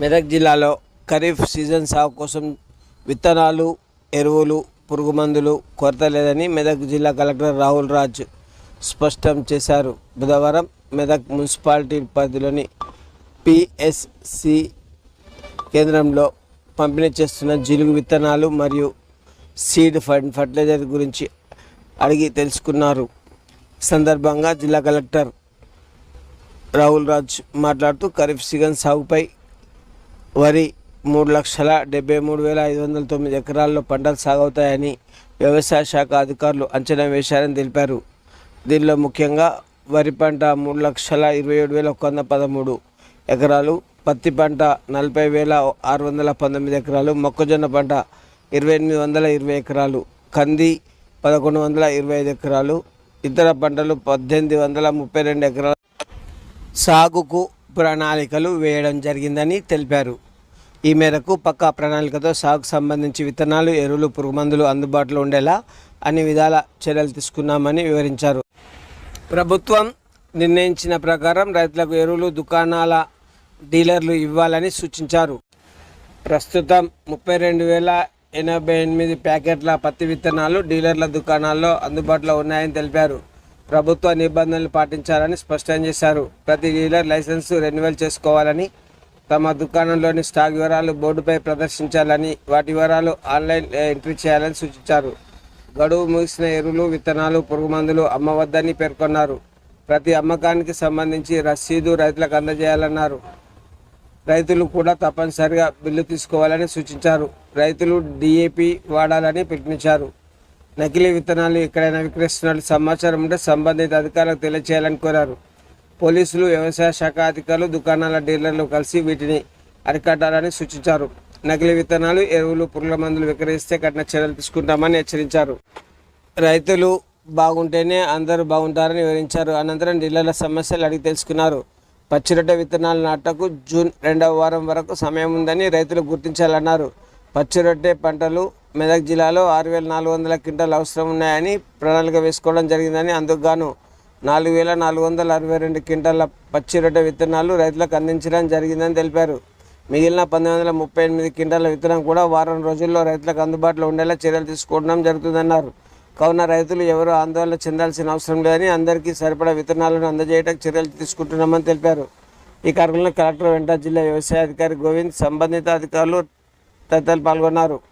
మెదక్ జిల్లాలో ఖరీఫ్ సీజన్ సాగు కోసం విత్తనాలు ఎరువులు పురుగు మందులు కొరత లేదని మెదక్ జిల్లా కలెక్టర్ రాహుల్ రాజ్ స్పష్టం చేశారు. బుధవారం మెదక్ మున్సిపాలిటీ పరిధిలోని పిఎస్సి కేంద్రంలో పంపిణీ చేస్తున్న జిలుగు విత్తనాలు మరియు సీడ్ ఫండ్ ఫర్టిలైజర్ గురించి అడిగి తెలుసుకున్నారు. సందర్భంగా జిల్లా కలెక్టర్ రాహుల్ రాజ్ మాట్లాడుతూ ఖరీఫ్ సీజన్ సాగుపై వరి మూడు లక్షల డెబ్బై మూడు వేల ఐదు వందల తొమ్మిది ఎకరాల్లో పంటలు సాగవుతాయని వ్యవసాయ శాఖ అధికారులు అంచనా వేశారని తెలిపారు. దీనిలో ముఖ్యంగా వరి పంట మూడు లక్షల ఇరవై ఏడు వేల ఒక వంద పదమూడు ఎకరాలు పత్తి పంట నలభై వేల ఆరు వందల పంతొమ్మిది ఎకరాలు మొక్కజొన్న పంట ఇరవై ఎనిమిది వందల ఇరవై ఎకరాలు కంది పదకొండు వందల ఇరవై ఐదు ఎకరాలు ఇతర పంటలు పద్దెనిమిది వందల ముప్పై రెండు ఎకరాలు సాగుకు ప్రణాళికలు వేయడం జరిగిందని తెలిపారు. ఈ మేరకు పక్కా ప్రణాళికతో సాగుకు సంబంధించి విత్తనాలు ఎరువులు పురుగుమందులు అందుబాటులో ఉండేలా అన్ని విధాల చర్యలు తీసుకున్నామని వివరించారు. ప్రభుత్వం నిర్ణయించిన ప్రకారం రైతులకు ఎరువులు దుకాణాల డీలర్లు ఇవ్వాలని సూచించారు. ప్రస్తుతం ముప్పై రెండు వేల ఎనభై ఎనిమిది ప్యాకెట్ల పత్తి విత్తనాలు డీలర్ల దుకాణాల్లో అందుబాటులో ఉన్నాయని తెలిపారు. ప్రభుత్వ నిబంధనలు పాటించాలని స్పష్టం చేశారు. ప్రతి డీలర్ లైసెన్సు రెన్యువల్ చేసుకోవాలని తమ దుకాణంలోని స్టాక్ వివరాలు బోర్డుపై ప్రదర్శించాలని వాటి వివరాలు ఆన్లైన్ ఎంట్రీ చేయాలని సూచించారు. గడువు ముగిసిన ఎరువులు విత్తనాలు పురుగుమందులు అమ్మవద్దని పేర్కొన్నారు. ప్రతి అమ్మకానికి సంబంధించి రసీదు రైతులకు అందజేయాలన్నారు. రైతులు కూడా తప్పనిసరిగా బిల్లు తీసుకోవాలని సూచించారు. రైతులు డిఏపి వాడాలని పిలుపునిచ్చారు. నకిలీ విత్తనాలు ఎక్కడైనా విక్రయిస్తున్నట్లు సమాచారం ఉంటే సంబంధిత అధికారులకు తెలియచేయాలని కోరారు. పోలీసులు వ్యవసాయ శాఖ అధికారులు దుకాణాల డీలర్లు కలిసి వీటిని అరికట్టాలని సూచించారు. నకిలీ విత్తనాలు ఎరువులు పురుగుల మందులు విక్రయిస్తే కఠిన చర్యలు తీసుకుంటామని హెచ్చరించారు. రైతులు బాగుంటేనే అందరూ బాగుంటారని వివరించారు. అనంతరం డీలర్ల సమస్యలు అడిగి తెలుసుకున్నారు. పచ్చిరొట్ట విత్తనాలు నాటకు జూన్ రెండవ వారం వరకు సమయం ఉందని రైతులు గుర్తించాలన్నారు. పచ్చిరొట్టె పంటలు మెదక్ జిల్లాలో ఆరు వేల నాలుగు వందల క్వింటాలు అవసరం ఉన్నాయని ప్రణాళిక వేసుకోవడం జరిగిందని అందుకు గాను నాలుగు వేల నాలుగు వందల అరవై రెండు క్వింటాల పచ్చిరొట్టె విత్తనాలు రైతులకు అందించడం జరిగిందని తెలిపారు. మిగిలిన పంతొమ్మిది వందల ముప్పై ఎనిమిది క్వింటాల విత్తనం కూడా వారం రోజుల్లో రైతులకు అందుబాటులో ఉండేలా చర్యలు తీసుకోవడం జరుగుతుందన్నారు. కావున రైతులు ఎవరు ఆందోళన చెందాల్సిన అవసరం లేదని అందరికీ సరిపడా విత్తనాలను అందజేయడానికి చర్యలు తీసుకుంటున్నామని తెలిపారు. ఈ కార్యక్రమంలో కలెక్టర్ వెంట జిల్లా వ్యవసాయ అధికారి గోవింద్ సంబంధిత అధికారులు తదితరులు పాల్గొన్నారు.